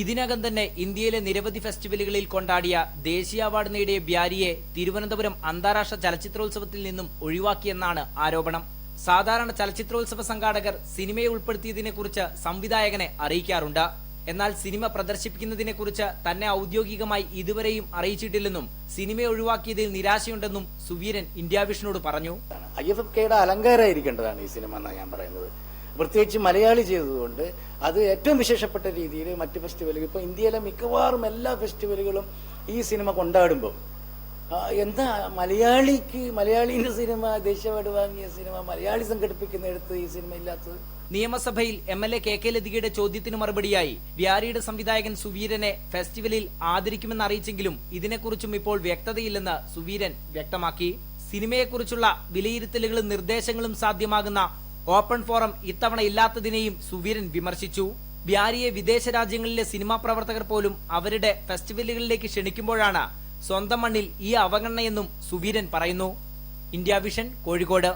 ഇതിനകം തന്നെ ഇന്ത്യയിലെ നിരവധി ഫെസ്റ്റിവലുകളിൽ കൊണ്ടാടിയ ദേശീയ അവാർഡ് നേടിയ ബ്യാരിയെ തിരുവനന്തപുരം അന്താരാഷ്ട്ര ചലച്ചിത്രോത്സവത്തിൽ നിന്നും ഒഴിവാക്കിയെന്നാണ് ആരോപണം. സാധാരണ ചലച്ചിത്രോത്സവ സംഘാടകർ സിനിമയെ ഉൾപ്പെടുത്തിയതിനെക്കുറിച്ച് സംവിധായകനെ അറിയിക്കാറുണ്ട്. എന്നാൽ സിനിമ പ്രദർശിപ്പിക്കുന്നതിനെക്കുറിച്ച് തന്നെ ഔദ്യോഗികമായി ഇതുവരെയും അറിയിച്ചിട്ടില്ലെന്നും സിനിമയെ ഒഴിവാക്കിയതിൽ നിരാശയുണ്ടെന്നും സുവീരൻ ഇന്ത്യാവിഷനോട് പറഞ്ഞു. ഐ എഫ് കെയുടെ അലങ്കാരമായിരിക്കേണ്ടതാണ് ഈ സിനിമ എന്നാണ് ഞാൻ പറയുന്നത്. പ്രത്യേകിച്ച് മലയാളി ചെയ്തതുകൊണ്ട് അത് ഏറ്റവും വിശേഷപ്പെട്ട രീതിയിൽ മറ്റ് ഫെസ്റ്റിവലുകൾ ഇപ്പോൾ ഇന്ത്യയിലെ മിക്കവാറും എല്ലാ ഫെസ്റ്റിവലുകളും ഈ സിനിമ കൊണ്ടാടുമ്പോൾ എന്താ മലയാളിക്ക് മലയാളിന്റെ സിനിമ ദേശീയവാട് വാങ്ങിയ സിനിമ മലയാളി സംഘടിപ്പിക്കുന്നിടത്ത് ഈ സിനിമ ഇല്ലാത്തത്? നിയമസഭയിൽ M L A K K ലതികയുടെ ചോദ്യത്തിന് മറുപടിയായി വ്യാരിയുടെ സംവിധായകൻ സുവീരനെ ഫെസ്റ്റിവലിൽ ആദരിക്കുമെന്ന് അറിയിച്ചെങ്കിലും ഇതിനെക്കുറിച്ചും ഇപ്പോൾ വ്യക്തതയില്ലെന്ന് സുവീരൻ വ്യക്തമാക്കി. സിനിമയെക്കുറിച്ചുള്ള വിലയിരുത്തലുകളും നിർദ്ദേശങ്ങളും സാധ്യമാകുന്ന ഓപ്പൺ ഫോറം ഇത്തവണ ഇല്ലാത്തതിനെയും സുവീരൻ വിമർശിച്ചു. ബ്യാരിയെ വിദേശ രാജ്യങ്ങളിലെ സിനിമാ പ്രവർത്തകർ പോലും അവരുടെ ഫെസ്റ്റിവലുകളിലേക്ക് ക്ഷണിക്കുമ്പോഴാണ് സ്വന്തം മണ്ണിൽ ഈ അവഗണനയെന്നും സുവീരൻ പറയുന്നു. India Vision Kozhikode.